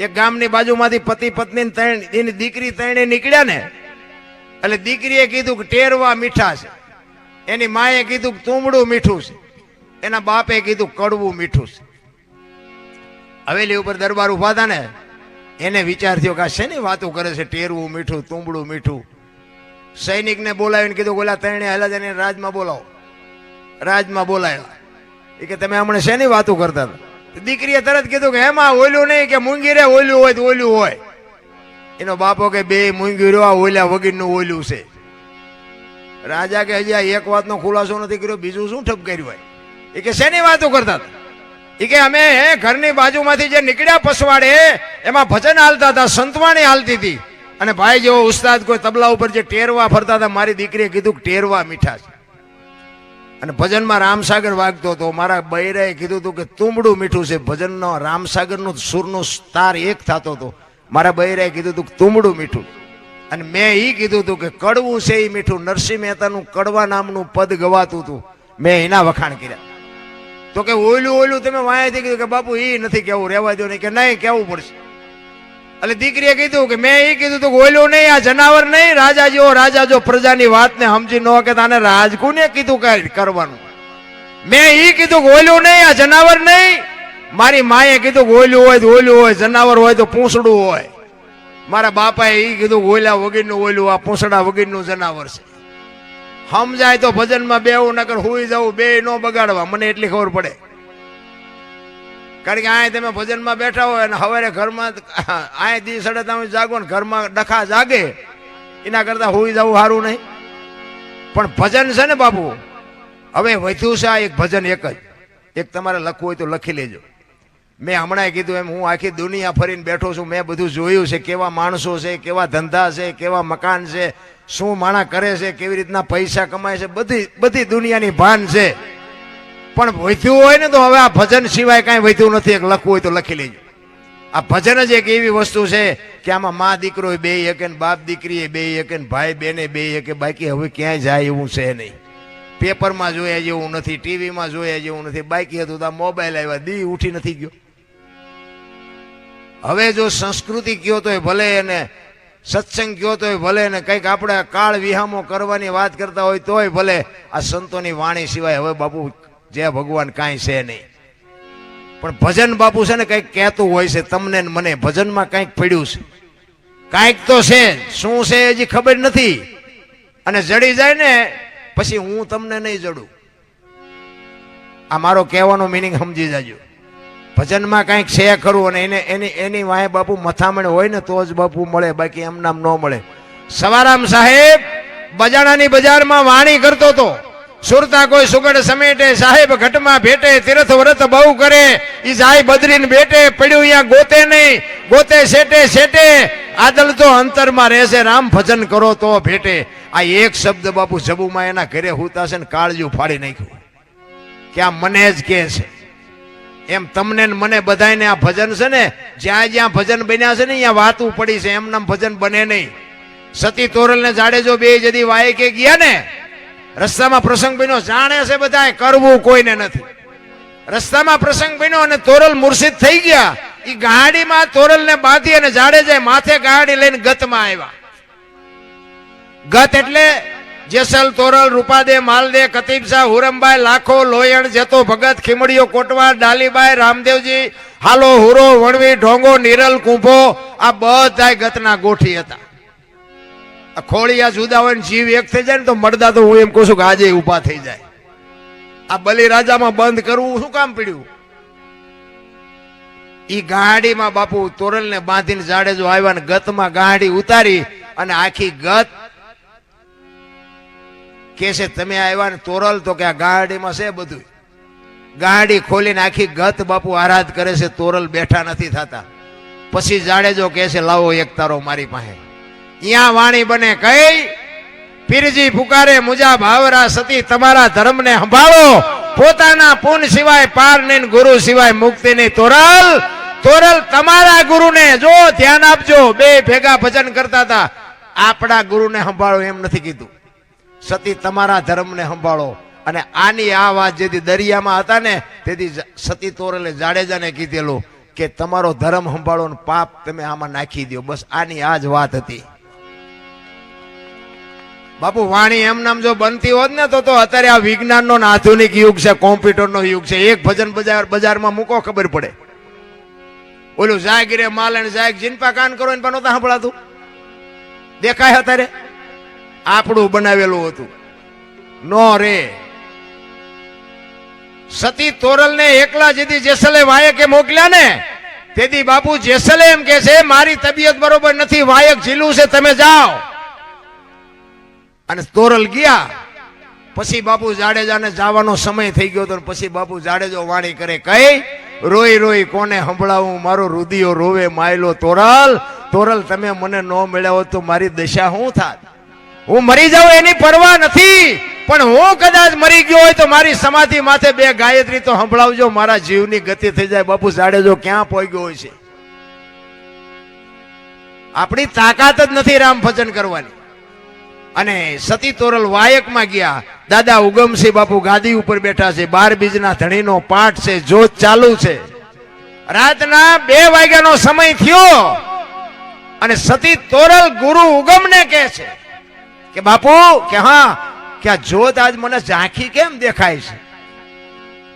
એક ગામની બાજુમાંથી પતિ પત્ની એની દીકરી ત્રણે નીકળ્યા ને, એટલે દીકરીએ કીધું કે ટેરવા મીઠા છે. એની માએ કીધું કે તુંબડું મીઠું છે. એના બાપે કીધું કડવું મીઠું છે. હવેલી ઉપર દરબાર ઊભા હતા ને, એને વિચાર થયો કે શેની વાતો કરે છે? ટેરવું મીઠું, તુંબડું મીઠું. સૈનિકને બોલાવીને કીધું ઓલા ત્રણે હલા જઈને રાજમાં બોલાવો. રાજમાં બોલાવ્યા એ કે, તમે હમણાં શેની વાતો કરતા હતા? દીકરીએ તરત કીધું કે એમાં ઓલું નહીં કે મૂંગી રે ઓલું હોય તો ઓલું હોય. એનો બાપો કે, બે મૂંગી રહ્યો આ ઓલ્યા વગીરનું ઓલું છે. રાજા કે, હજી એક વાતનો ખુલાસો નથી કર્યો, બીજું શું ઠપ કર્યું હોય? એ કે, શેની વાતો કરતા એ કે, અમે ઘરની બાજુમાંથી જે નીકળ્યા પસવાડે, એમાં ભજન હાલતા હતા, સંતવાણી હાલતી હતી. અને ભાઈ જેવો ઉસ્તાદ કોઈ તબલા ઉપર જે ટેરવા ફરતા હતા, મારી દીકરીએ કીધું કે, ટેરવા મીઠા છે. અને ભજનમાં રામસાગર વાગતો હતો. મારા બૈરાએ કીધું હતું કે તુંબડું મીઠું છે. ભજનનો રામસાગરનો સુરનો તાર એક થતો હતો. મારા બૈરાએ કીધું હતું કે તુંબડું મીઠું. અને મેં એ કીધું હતું કે કડવું છે એ મીઠું. નરસિંહ મહેતાનું કડવા નામનું પદ ગવાતું હતું. મેં એના વખાણ કર્યા. તો કે ઓયલું ઓયલું તમે વાયાથી કીધું કે બાપુ એ નથી કહેવું રહેવા દો નહીં. કે નહીં કહેવું પડશે? એટલે દીકરીએ કીધું કે મેં એ કીધું તું કે નહીં, આ જનાવર નહીં રાજા જેવો રાજા જો પ્રજાની વાતને સમજી ન કે તાને રાજકુને કીધું કાંઈ કરવાનું. મેં એ કીધું કે ઓયલું નહીં, આ જનાવર નહીં. મારી માએ કીધું કે ઓયલું હોય તો ઓયલું હોય, જનાવર હોય તો પૂંછડું હોય. મારા બાપાએ એ કીધું કે વગીરનું ઓયલું આ પૂંછડા વગરનું જનાવર છે. સમજાય તો ભજનમાં બેવું નકર હુઈ જવું બે નો બગાડવા. મને એટલી ખબર પડે. કારણ કે અહીંયા તમે ભજનમાં બેઠા હોય અને સવારે ઘરમાં અહીંયા દી સડે તમે જાગો ને ઘરમાં ડખા જાગે, એના કરતાં હોઈ જવું સારું નહીં. પણ ભજન છે ને બાપુ, હવે વધ્યું છે આ એક ભજન એક જ. એક તમારે લખવું હોય તો લખી લેજો. મેં હમણાં કીધું એમ, હું આખી દુનિયા ફરીને બેઠો છું, મેં બધું જોયું છે, કેવા માણસો છે, કેવા ધંધા છે, કેવા મકાન છે, શું માણા કરે છે, કેવી રીતના પૈસા કમાય છે, બધી બધી દુનિયાની ભાન છે. પણ વધ્યું હોય ને તો હવે આ ભજન સિવાય કાંઈ વધ્યું નથી. એક લખવું હોય તો લખી લેજો. આ ભજન જ એક એવી વસ્તુ છે કે આમાં મા દીકરો બે એક બાપ દીકરી બે એક ભાઈ બેને બે એક બાકી હવે ક્યાંય જાય એવું છે નહીં. પેપરમાં જોયા જેવું નથી, ટીવીમાં જોયા જેવું નથી. બાકી હતું તો મોબાઈલ આવ્યા, દી ઉઠી નથી ગયો. હવે જો સંસ્કૃતિ કયો તોય ભલે એને સત્સંગ કયો તોય ભલે ને કંઈક આપણે કાળ વિહામો કરવાની વાત કરતા હોય તોય ભલે આ સંતોની વાણી સિવાય હવે બાપુ જય ભગવાન કાંઈ છે નહીં. પણ ભજન બાપુ છે ને કંઈક કહેતું હોય છે, તમને મને, ભજનમાં કંઈક પડ્યું છે. કાંઈક તો છે, શું છે હજી ખબર નથી. અને જડી જાય ને, પછી હું તમને નહીં જડું. આ મારો કહેવાનો મિનિંગ સમજી જાજો. ભજનમાં કાંઈક છે ખરું અને એને, એની એની વાંહે બાપુ મથામણ હોય ને, તો જ બાપુ મળે, બાકી એમ નામ ન મળે. સવારામ સાહેબ, બજાણાની બજારમાં વાણી કરતો હતો. સુરતા કોઈ સુગડ સમેટે, સાહેબ ઘટમાં ભેટે, તીર્થ વ્રત બહુ કરે. ઈ જાય બદરીને બેટે પડ્યું અહીંયા ગોતે નહીં. ગોતે, શેટે શેટે. આદલ તો અંતરમાં રહેશે, રામ ભજન કરો તો ભેટે. આ એક શબ્દ બાપુ જબુમાં એના ઘરે હુતા છે ને કાળજું ફાડી નાખ્યું કે આ મને જ કે છે. એમ તમને ને મને બધાને આ ભજન છે ને, જ્યાં જ્યાં ભજન બન્યા છે ને અહીંયા વાતું પડી છે. એમનામ ભજન બને નહીં. સતી તોરલ ને જાડેજો બે જદી વાય કે ગયા ને રસ્તામાં પ્રસંગ બન્યો, જાણે છે બધા કરવું, કોઈને નથી. રસ્તામાં પ્રસંગ બન્યો અને તોરલ મુર્શિદ થઈ ગયા. એ ગાડીમાં તોરલને બાંધી અને જાડે જાય માથે ગાડી લઈને ગતમાં આવ્યા. ગત એટલે જેસલ, તોરલ, રૂપાદે, માલદે, કતીબ હુરમભાઈ લાખો, લોયણ, જેતો ભગત, ખીમડીઓ કોટવા ડાલીબાઈ, રામદેવજી, હાલો હુરો, વણવી, ઢોંગો, નિરલ, કુંભો, આ બધા ગતના ગોઠી હતા. ખોળિયા જુદા હોય ને જીવ એક થઈ જાય ને તો મળદા તો હું એમ કહું છું કે આજે ઊભા થઈ જાય. આ બલિરાજામાં બંધ કરવું શું કામ પડ્યું? ઈ ગાડીમાં બાપુ તોરલને બાંધીને જાડેજો આવ્યા ને ગતમાં ગાડી ઉતારી અને આખી ગત કે છે તમે આવ્યા ને તોરલ તો કે આ ગાડીમાં છે બધું ગાડી ખોલીને આખી ગત બાપુ આરાધ કરે છે, તોરલ બેઠા નથી થતા. પછી જાડેજો કે છે, લાવો એક તારો મારી પાસે. અહીંયા વાણી બને કઈ? પીરજી પુકારે મુજા ભાવરા સતી તમારા ધર્મને સંભાળો. પોતાના પુન સિવાય પાર નહીં, ગુરુ સિવાય મુક્તિ નહીં. તોરલ તોરલ તમારા ગુરુને જો ધ્યાન આપજો. બે ભેગા ભજન કરતા હતા. આપણા ગુરુને સંભાળો એમ નથી કીધું. સતી તમારા ધર્મને સંભાળો. અને આની આ વાત જેથી દરિયામાં હતા ને, તેથી સતી તોરલે જાડેજાને કીધેલું કે તમારો ધર્મ સંભાળો પાપ તમે આમાં નાખી દો બસ આની આ જ વાત હતી. બાપુ, વાણી એમ નામ જો બનતી હોત ને તો તો અત્યારે આ વિજ્ઞાનનો આધુનિક યુગ છે, કોમ્પ્યુટરનો યુગ છે. એક ભજન બજાર બજારમાં મૂકો, ખબર પડે. ઓલું જાગીરે માલણ, જાગ જીનપા કાન કરો ને પણ સંભળાતું? દેખાય અત્યારે? આપણું બનાવેલું હતું. નો રે. સતી તોરલ ને એકલા જેથી જેસલે વાયકે મોકલ્યા ને તેથી બાપુ જેસલે એમ કે છે, મારી તબિયત બરોબર નથી, વાયક ઝીલું છે, તમે જાઓ. અને તોરલ ગયા. પછી બાપુ જાડેજાને જવાનો સમય થઈ ગયો તો ને પછી બાપુ જાડેજો વાણી કરે, કઈ? રોઈ રોઈ કોને સંભળાવું? મારો રુદિયો રોવે માયલો તોરલ. તોરલ, તમે મને ન મળ્યા હોત તો મારી દશા શું થાત? હું મરી જાઉં એની પરવા નથી. પણ હું કદાચ મરી ગયો હોય તો મારી સમાધિ માથે બે ગાયત્રી તો સંભળાવજો. મારા જીવની ગતિ થઈ જાય. બાપુ જાડેજો ક્યાં પહોંચ્યો હોય છે? આપણી તાકાત જ નથી રામ ભજન કરવાની. અને સતી તોરલ વાયકમાં ગયા. દાદા ઉગમસિંહ બાપુ ગાદી ઉપર બેઠા છે. બાર બીજના ધણીનો પાઠ છે. જોત ચાલુ છે. રાતના બે વાગ્યાનો સમય થયો. અને સતી તોરલ ગુરુ ઉગમને કહે છે કે બાપુ, કે હા, કે આ જોત આજ મને ઝાંખી કેમ દેખાય છે?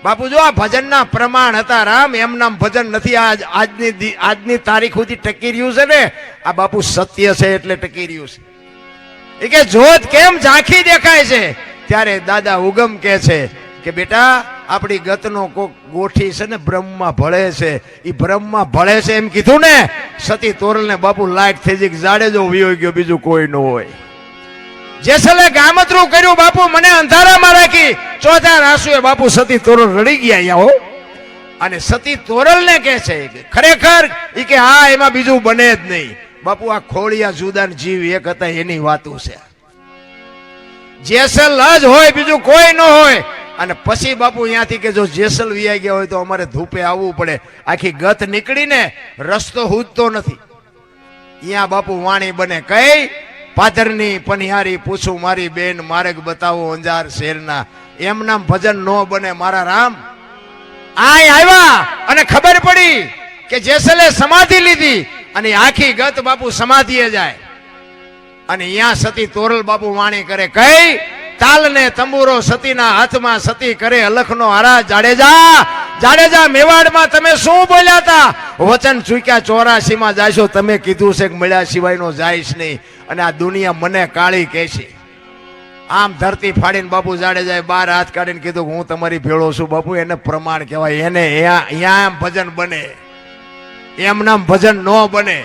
બાપુ જો આ ભજનના પ્રમાણ હતા, રામ, એમ નામ ભજન નથી. આજ, આજની આજની તારીખ સુધી ટકી રહ્યું છે ને? આ બાપુ સત્ય છે એટલે ટકી રહ્યું છે. એ કે જોત કેમ ઝાંખી દેખાય છે? ત્યારે દાદા ઉગમ કે છે કે બેટા, આપણી ગતનો કોક ગોઠી છે ને બ્રહ્મમાં ભળે છે. એ બ્રહ્મમાં ભળે છે એમ કીધું ને, સતી તોરલ ને બાપુ લાઈટ થઈ ગઈ જાડેજો વિયો ગયો, બીજું કોઈ ન હોય. જેસલે ગામતરું કર્યું બાપુ, મને અંધારામાં રાખી. ચોથા રાસુએ બાપુ સતી તોરલ રડી ગયા અહીંયા હો. અને સતી તોરલ ને કે છે ખરેખર એ કે હા, એમાં બીજું બને જ નહીં. બાપુ, આ ખોળિયા જુદા જીવ એક હતા, એની વાતું છે. જેસલ જ હોય, બીજું કોઈ ન હોય. અને પછી બાપુ અહીંયાથી કે જો જેસલ વિયા ગયા હોય તો અમારે ધૂપે આવવું પડે. આખી ગત નીકળીને રસ્તો હૂજતો નથી. અહીંયા બાપુ વાણી બને કઈ પાદરની પનિહારી પૂછું મારી બેન માર્ગ બતાવો અંજાર શેરના. એમ નામ ભજન નો બને, મારા રામ. આય આવ્યા, અને ખબર પડી કે જેસલે સમાધિ લીધી અને આખી ગત બાપુ સમાધિએ જાય. અને અહીંયા સતી તોરલ બાપુ વાણી કરે, કઈ? તાલ ને તંબુરો સતીના હાથમાં સતી કરે, અલખનો હારા જાડેજા. જાડેજા, મેવાડમાં તમે શું બોલ્યા હતા વચન ચૂક્યા ચોરાસીમાં જાશો, તમે કીધું છે કે મળ્યા સિવાયનો જાઈશ નહીં. અને આ દુનિયા મને કાળી કહેશે. આમ ધરતી ફાડીને બાપુ જાડેજાએ બાર હાથ કાઢીને કીધું હું તમારી ભેળો છું બાપુ, એને પ્રમાણ કહેવાય. એને અહીંયા એમ ભજન બને. એમ નામ ભજન ન બને.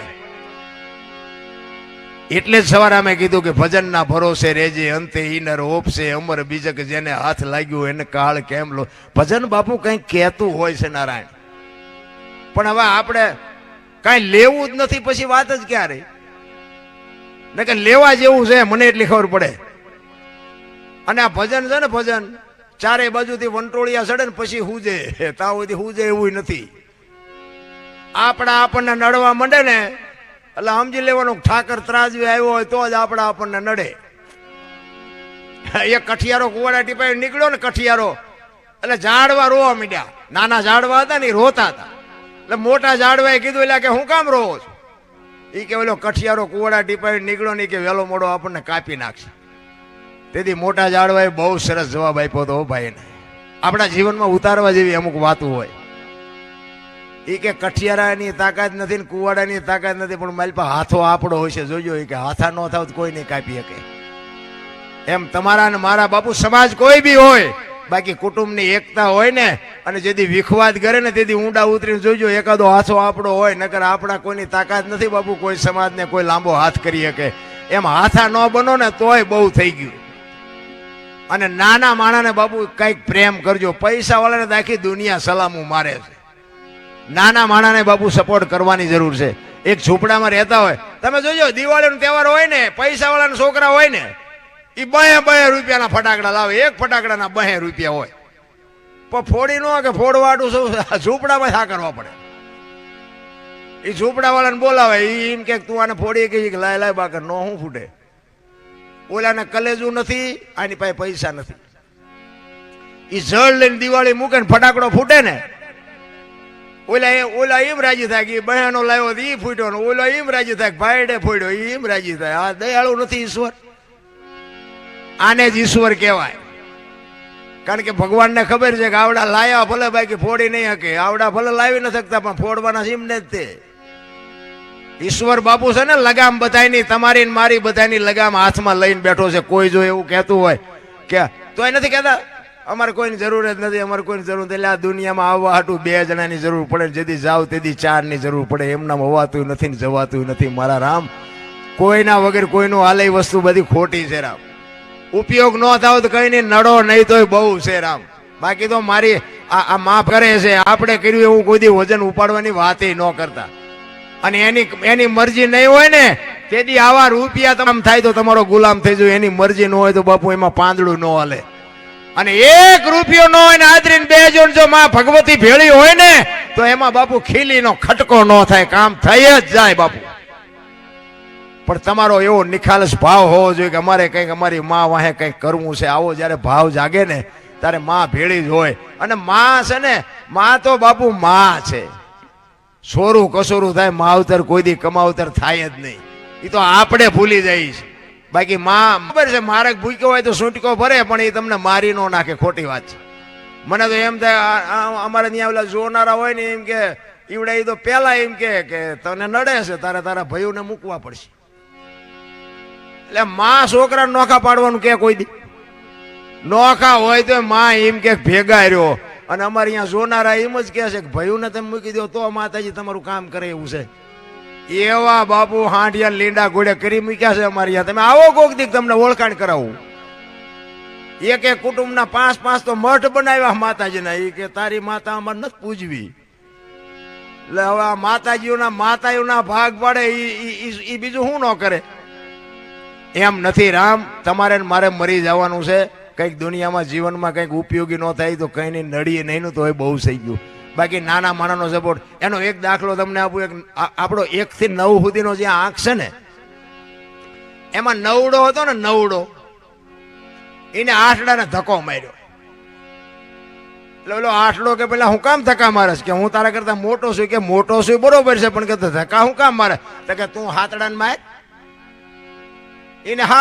એટલે જ સવારે અમે કીધું કે ભજનના ભરોસે રેજે અંતે ઈનર ઓપશે અમર બીજક જેને હાથ લાગ્યો એને કાળ કેમ લો. ભજન બાપુ કંઈક કહેતું હોય છે નારાયણ. પણ હવે આપણે કાંઈ લેવું જ નથી, પછી વાત જ ક્યારે? ને કે લેવા જેવું છે, મને એટલી ખબર પડે. અને આ ભજન છે ને ભજન, ચારે બાજુથી વંટોળિયા ચડે ને પછી હુજે. ત્યાં સુધી હુજે એવું નથી. આપણા આપણને નડવા માંડે ને, એટલે સમજી લેવાનું ઠાકર ત્રાજવી આવ્યો હોય તો જ આપણા આપણને નડે. એ કઠિયારો કુવાડા ટીપાઈ નીકળ્યો ને કઠિયારો, એટલે ઝાડવા રોવા મીડ્યા. નાના ઝાડવા હતા ને એ રોતા હતા. એટલે મોટા ઝાડવાએ કીધું, એટલે કે હું કામ રોવો છું? એ કે, ઓલો કઠિયારો કુવાડા ટીપાઈ નીકળ્યો ને કે વેલો મોડો આપણને કાપી નાખશે. તેથી મોટા ઝાડવાએ બહુ સરસ જવાબ આપ્યો હતો ભાઈને, આપણા જીવનમાં ઉતારવા જેવી અમુક વાતો હોય. એ કે કઠિયારાની તાકાત નથી ને કુવાડાની તાકાત નથી, પણ મારી પાસે હાથો આપણો હોય છે. જોજો એ કે હાથા ન થાવ કોઈ નહીં કાપી શકે. એમ તમારા ને મારા બાપુ સમાજ કોઈ બી હોય, બાકી કુટુંબની એકતા હોય ને, અને જેથી વિખવાદ કરે ને તેથી ઊંડા ઉતરીને જોજો, એકાદો હાથો આપણો હોય, નકર આપણા કોઈની તાકાત નથી બાપુ, કોઈ સમાજને કોઈ લાંબો હાથ કરી શકે. એમ હાથા ન બનો ને તોય બહુ થઈ ગયું. અને નાના માણાને બાપુ કંઈક પ્રેમ કરજો. પૈસાવાળાને આખી દુનિયા સલામું મારે છે. નાના માણાને બાપુ સપોર્ટ કરવાની જરૂર છે. એક ઝૂંપડામાં રહેતા હોય, તમે જોજો, દિવાળીનો તહેવાર હોય ને પૈસા વાળાના છોકરા હોય ને એ બે બે રૂપિયાના ફટાકડા લાવે. એક ફટાકડાના બે રૂપિયા હોય. પણ ફોડી નો કે ફોડવાડું શું? ઝૂંપડામાં શા કરવા પડે. એ ઝૂંપડા વાળાને બોલાવે, ઈ એમ કે તું આને ફોડી કે લાય લાય બાકર, નો હું ફૂટે. ઓલાને કલેજું નથી, આની પાસે પૈસા નથી. એ જળ લઈને દિવાળી મૂકે ને ફટાકડો ફૂટે ને ઓલા એ- ઓલા એમ રાજી થાય કે બહેનો લાવ્યો ઈ ફૂટ્યો ને ઓલો એમ રાજી થાય ભાઈડે ફૂટ્યો એમ રાજી થાય. આ દયાળુ નથી ઈશ્વર. આને જ ઈશ્વર કહેવાય. કારણ કે ભગવાનને ખબર છે કે આવડા લાયા ભલે બાકી ફોડી નહીં શકે. આવડા ભલે લાવી ન શકતા, પણ ફોડવાના સીમને જ તે. ઈશ્વર બાપુ છે ને લગામ બધાયની, તમારી મારી બધાની લગામ હાથમાં લઈને બેઠો છે. કોઈ જો એવું કહેતું હોય કે તો એ નથી કહેતા? અમારે કોઈની જરૂર જ નથી, અમારે કોઈની જરૂર નથી. એટલે આ દુનિયામાં આવવા હાટું બે જણાની જરૂર પડે જેથી જાવ તેથી ચારની જરૂર પડે. એમનામ હોવાતું નથી જવાતું નથી. મારા રામ, કોઈના વગર કોઈનું હાલે વસ્તુ બધી ખોટી છે રામ. ઉપયોગ ન થાવ તો કઈ નહીં, નડો નહીં તોય બહુ છે રામ. બાકી તો મારી આ માફ કરે છે. આપણે કર્યું એવું કોઈ વજન ઉપાડવાની વાત ન કરતા. અને એની એની મરજી નહીં હોય ને, તેથી આવા રૂપિયા તમામ થાય તો તમારો ગુલામ થઈ જાય. એની મરજી ન હોય તો બાપુ એમાં પાંદડું ન હાલે. અને એક રૂપિયો નો હોય ને આદરીને બે જણ જો માં ભગવતી ભેળી હોય ને, તો એમાં બાપુ ખીલીનો ખટકો ન થાય, કામ થઈ જ જાય બાપુ. પણ તમારો એવો નિખાલસ ભાવ હોવો જોઈએ કે અમારે કંઈક અમારી માં વાહે કંઈક કરવું છે. આવો જ્યારે ભાવ જાગે ને, ત્યારે માં ભેળી જ હોય. અને માં છે ને, માં તો બાપુ માં છે. સોરું કસોરું થાય માવતર કોઈ દી કમાવતર થાય જ નહીં. એ તો આપણે ભૂલી જઈએ છે બાકી માં ખબર છે, મારે ભૂક્યો હોય તો સૂંટકો ભરે, પણ એ તમને મારી ન નાખે, ખોટી વાત છે. મને તો એમ થાય અમારે ત્યાં ઓલા જોનારા હોય ને, એમ કે, ઈવડે એ તો પેલા એમ કે તને નડે છે, તારે તારા ભાઈઓને મૂકવા પડશે. એટલે માં છોકરા નોખા પાડવાનું કે કોઈ દી? નોખા હોય તો માં એમ કે ભેગા રહ્યો. અને અમારે અહીંયા જોનારા એમ જ કહે છે કે, ભાઈઓને તમે મૂકી દો તો માતાજી તમારું કામ કરે એવું છે. એવા બાપુ હાંડિયા લીંડા ગોળે કરી મૂક્યા છે અમારે અહીંયા તમે આવો કોક દીક તમને ઓળખાણ કરાવું. એક એક કુટુંબના પાંચ પાંચ તો મઠ બનાવ્યા માતાજીના. એ કે તારી માતા અમારે નથી પૂજવી. એટલે હવે આ માતાજીઓના માતાઓના ભાગ પાડે એ બીજું શું ન કરે? એમ નથી રામ, તમારે મારે મરી જવાનું છે. કંઈક દુનિયામાં જીવનમાં કંઈક ઉપયોગી ન થાય તો કંઈ નહીં નડીએ નહીં તો એ બહુ થઈ ગયું. બાકી નાના માણાનો સપોર્ટ એનો એક દાખલો તમને આપું, એક આપણો એકથી નવ સુધીનો જે આંખ છે ને, એમાં નવડો હતો ને નવડો, એને આઠડાને ધક્કો માર્યો. એટલે ઓલો આઠડો કે પેલા હું કામ ધક્કા મારસ? કે હું તારા કરતા મોટો છું કે મોટો છું બરોબર છે, પણ કે ધક્કા હું કામ મારે? તો કે તું હાથડાને માર. એને હાથ